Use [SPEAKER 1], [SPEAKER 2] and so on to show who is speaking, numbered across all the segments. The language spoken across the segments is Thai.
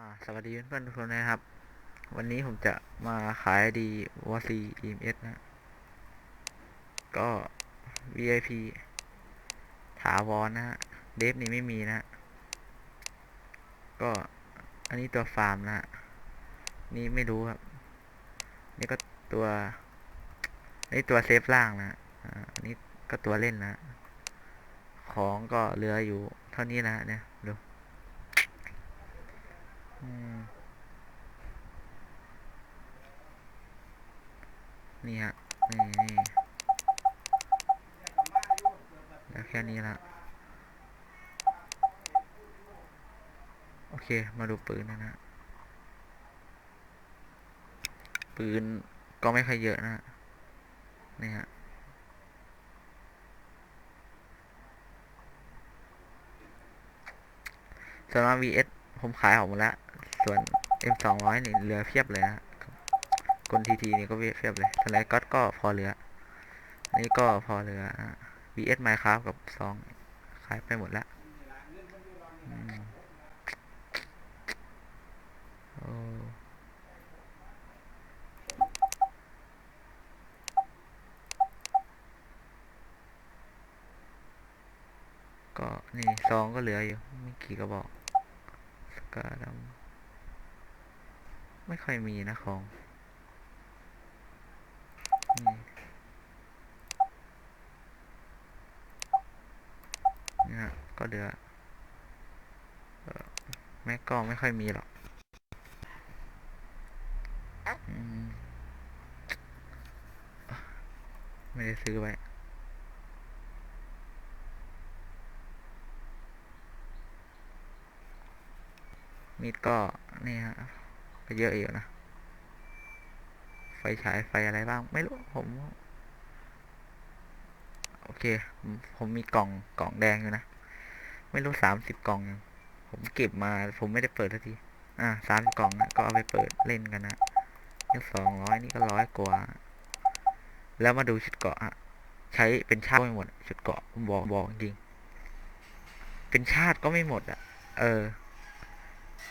[SPEAKER 1] อ่าสวัสดีเพื่อนๆทุกคนนะครับ วันนี้ผมจะมาขายดีวอซี EMS นะ ก็ VIP ถาวรนะฮะเดฟนี่ไม่มีนะ ก็อันนี้ตัวฟาร์มนะฮะนี่ไม่รู้ครับ นี่ก็ตัว นี่ตัวเซฟล่างนะอันนี้ก็ตัวเล่นนะ ของก็เหลืออยู่เท่านี้นะเนี่ยดู นี่ฮะนี่นี่แล้วแค่นี้ละโอเค มาดูปืนนะนะปืนก็ไม่ค่อยเยอะนะฮะนี่ฮะสำหรับ VS ผมขายออกหมดแล้ว ส่วน M สองร้อยนี่เหลือเพียบเลยนะ กลทีทีนี่ก็เพียบเลยสไลด์ก็ก็พอเหลือนี่ก็พอเหลือ VS Minecraft กับสองขายไปหมดแล้วอืมโอ้ก็นี่ซองก็เหลืออยู่ไม่กี่กระบอกสกาดำไม่ค่อยมีนะของ นี่ฮะก็เหลือเอ่อแม็กก็ไม่ค่อยมีหรอกไม่ได้ซื้อไว้มีดก็นี่ฮะก็เยอะอยู่นะ ไฟฉายไฟอะไรบ้าง ไม่รู้ผม โอเค ผมมีกล่องกล่องแดงอยู่นะ ไม่รู้สามสิบกล่องยังผมเก็บมา ผมไม่ได้เปิดทันที อ่าสามสิบกล่องนะก็เอาไปเปิดเล่นกันนะนี่สองร้อยนี่ก็ร้อยกว่า แล้วมาดูชุดเกาะฮะใช้เป็นชาติไม่หมด ชุดเกาะผมบอกบอกจริง เป็นชาติก็ไม่หมดอะ เออ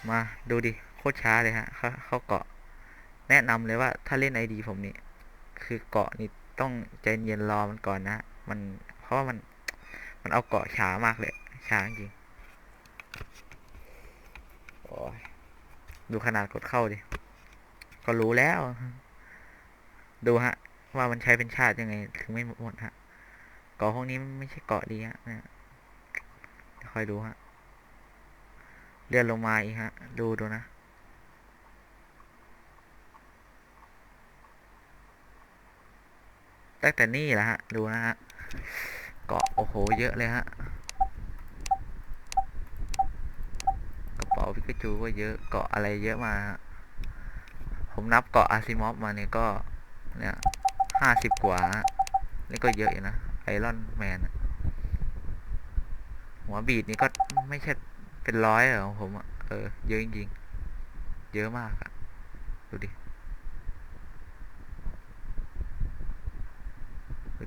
[SPEAKER 1] มาดูดิ โคตรช้าเลยฮะ เขาเขาเกาะ แนะนำเลยว่าถ้าเล่นไอดีผมนี่คือเกาะนี่ต้องใจเย็นรอมันก่อนนะ มันเพราะว่ามันมันเอาเกาะช้ามากเลยช้าจริงโอ้ยดูขนาดกดเข้าดิ ก็รู้แล้ว ดูฮะ ว่ามันใช้เป็นชาติยังไง ถึงไม่หมดฮะ เกาะพวกนี้ไม่ใช่เกาะดีฮะเนี่ยคอยดูฮะ เลื่อนลงมาอีกฮะ ดูดูนะ ตั้งแต่นี่แหละฮะ ดูนะฮะ เกาะโอ้โห เยอะเลยฮะ กระเป๋าพิกาจูก็เยอะ เกาะอะไรเยอะมาฮะ ผมนับเกาะอาซิมอฟมาเนี่ยก็ เนี่ยห้าสิบกว่าฮะนี่ก็เยอะอยู่นะ ไอรอนแมนหัวบีดนี่ก็ไม่ใช่เป็นร้อยอของผมอะเออ เยอะจริงๆ เยอะมากอะดูดิ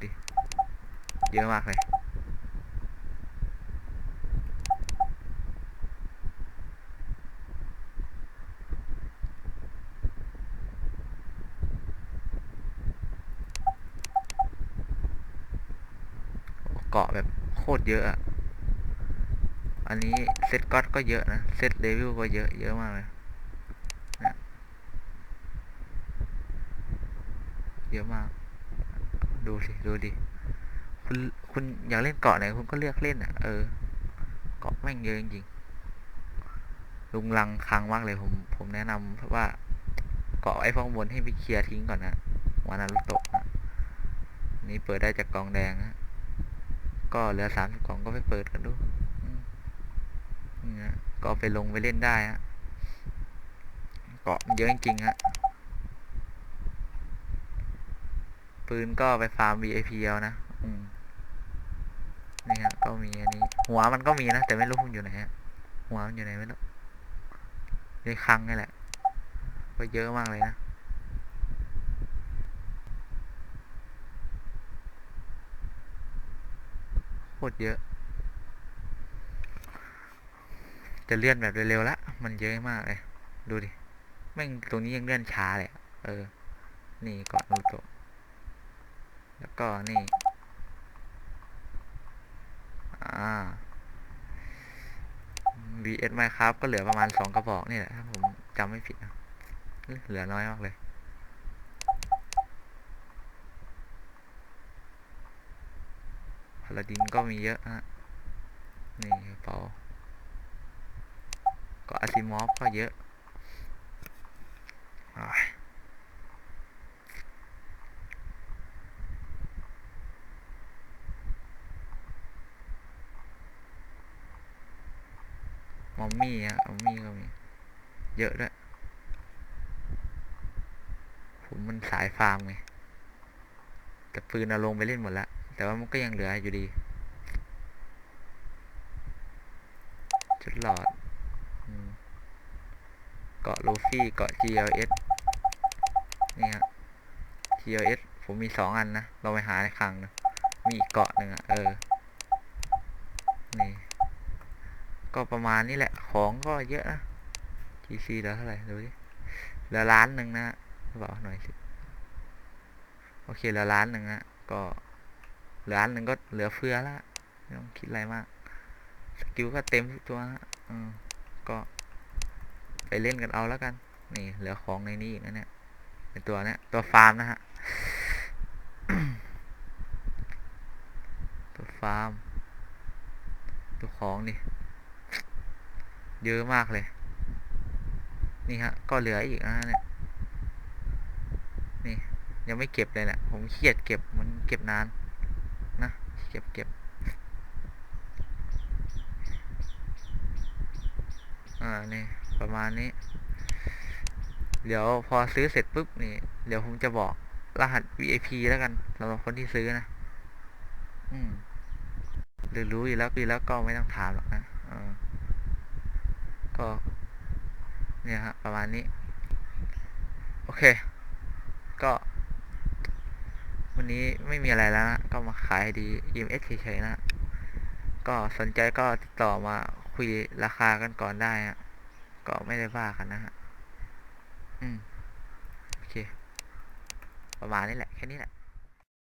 [SPEAKER 1] ดิ เยอะมากเลย เกาะแบบโคตรเยอะอะอันนี้เซตก็อตก็เยอะนะ เซตเลเวลก็เยอะ เยอะมากเลยเยอะมาก ดูสิ ดูดิ คุณ คุณอยากเล่นเกาะไหน คุณก็เลือกเล่นอะ เออ เกาะแม่งเยอะจริงๆลุงลังคังมากเลยผม ผมแนะนำเพราะว่า เกาะไอ้พวกบนให้ไปเคลียร์ทิ้งก่อนนะวานารุโตะนะนี่เปิดได้จากกองแดงนะก็เหลือสามสิบกล่องก็ไปเปิดกันดูนี่ฮะก็ไปลงไปเล่นได้ฮะเกาะเยอะจริงๆฮะ ปืนก็ไปฟาร์ม VIP เอานะนี่ฮะก็มีอันนี้ หัวมันก็มีนะ แต่ไม่รู้มันอยู่ไหนฮะหัวมันอยู่ไหนไม่รู้ในคลังนี่แหละก็เยอะมากเลยนะโคตรเยอะ จะเลื่อนแบบเร็วๆละมันเยอะมากเลย ดูดิแม่งตรงนี้ยังเลื่อนช้าเลยอะเออ นี่กาะนูโต แล้วก็นี่อ่า VS Minecraft ก็เหลือประมาณสองกระบอกนี่แหละถ้าผมจำไม่ผิดนะเหลือน้อยมากเลยพาลาดินก็มีเยอะฮะนี่กระเป๋าก็อาซิมอฟก็เยอะ มอมมี่อะมอมมี่ก็มี เยอะด้วย ผมมันสายฟาร์มไง แต่ปืนเอาลงไปเล่นหมดแล้ว แต่ว่ามันก็ยังเหลืออยู่ดีจุดหลอด เกาะลูฟี่ เกาะ GLS นี่ฮะ GLS ผมมีสองอันนะ เราไปหาในคลังนะ มีอีกเกาะหนึ่งอะเออ นี่ ก็ประมาณนี้แหละ ของก็เยอะนะ GC เหลือเท่าไหร่ดูดิเหลือล้านหนึ่งนะหรือเปล่าหน่อยสิ โอเคเหลือล้านหนึ่งนะก็เหลือล้านหนึ่งก็เหลือเฟือละไม่ต้องคิดอะไรมาก สกิลก็เต็มทุกตัวฮะอืมก็ไปเล่นกันเอาแล้วกัน นี่ เหลือของในนี้อีกนะเนี่ยเป็นตัวเนี้ยตัวฟาร์มนะฮะ ตัวฟาร์ม ตัวของนี่ เยอะมากเลย นี่ฮะ ก็เหลืออีกนะฮะเนี่ยนี่ ยังไม่เก็บเลยแหละผมเครียดเก็บมันเก็บนานนะเก็บเก็บอ่านี่ประมาณนี้ เดี๋ยวพอซื้อเสร็จปุ๊บนี่ เดี๋ยวผมจะบอกรหัส VIP แล้วกันสำหรับคนที่ซื้อนะ อืมหรือรู้อยู่แล้วปีแล้วก็ไม่ต้องถามหรอกนะ เออ ก็ เนี่ยฮะ ประมาณนี้ โอเค ก็ วันนี้ไม่มีอะไรแล้วนะ ก็มาขายดี EMS เฉยๆนะ ก็สนใจก็ติดต่อมาคุยราคากันก่อนได้ฮะก็ไม่ได้ว่ากันนะฮะ อืม โอเค ประมาณนี้แหละ แค่นี้แหละ